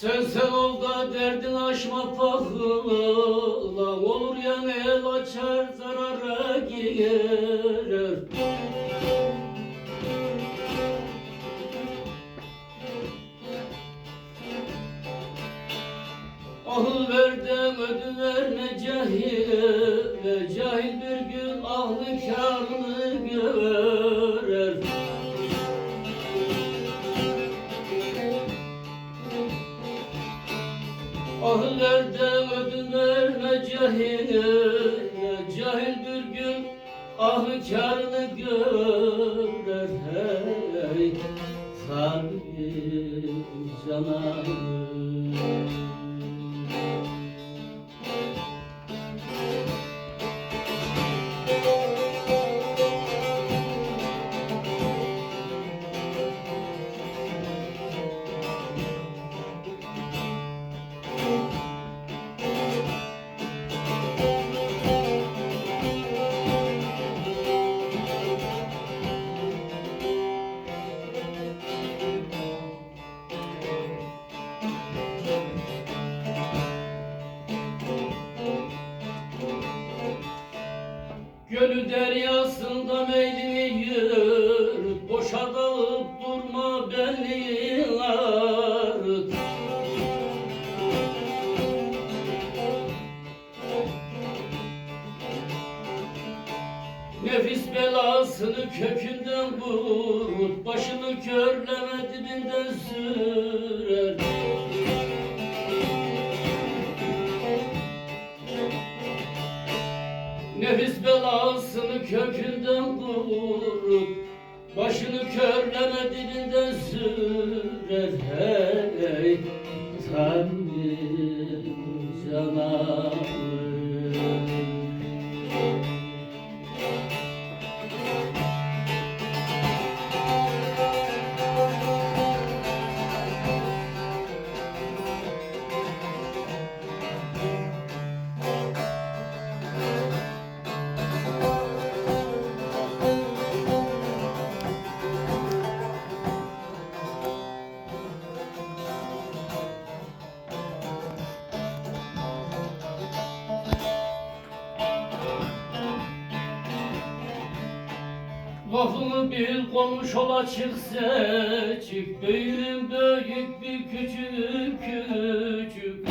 Sen sen ol da derdin aşma pahıla Olur yan el açar zarara girer. Ahıl verdem ödü verme cahile Cahil bir gün ahlı kârını görer cahile Cahil bir gün ahlı kârını görer Hey tabi cananım Gönül deryasında meylimi yürüt Boşa dalıp durma belli arıt Nefis belasını kökünden vurut Başını körleme dibinden sürer Nefis belasını kökünden vurur Başını körleme dilinden sürer Hey Tanrım Lafımı bil konuş ola çıksa çık Büyüğüm büyük bir küçük küçük.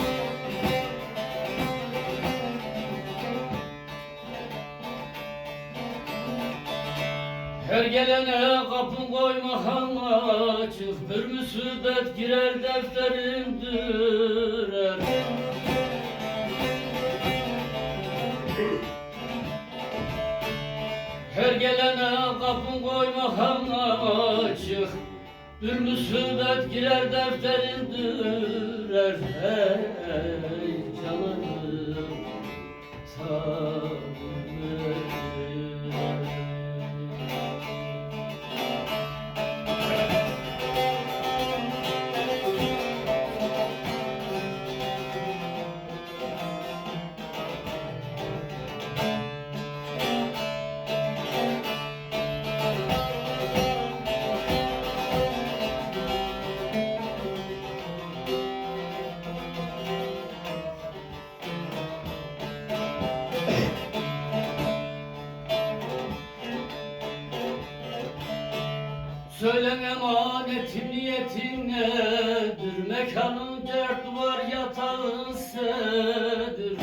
Her gelene kapın koyma hanma açık Bir musibet girer defterim dürer Her gelene Bir musibet girer defterin dürer Hey cananım tanrım Söylen emanetim niyetin nedir? Mekanın dört duvar yatağın sedir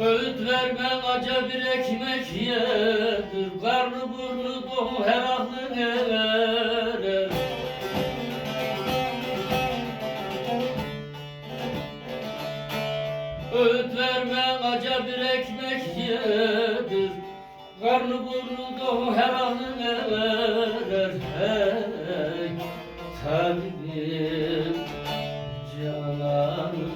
Öğüt verme acı bir ekmek yedir? Karnı burnu dolu her aklın erer Bir ekmek yedir Karnı burnu dolu her an erer Hey tabibim cananım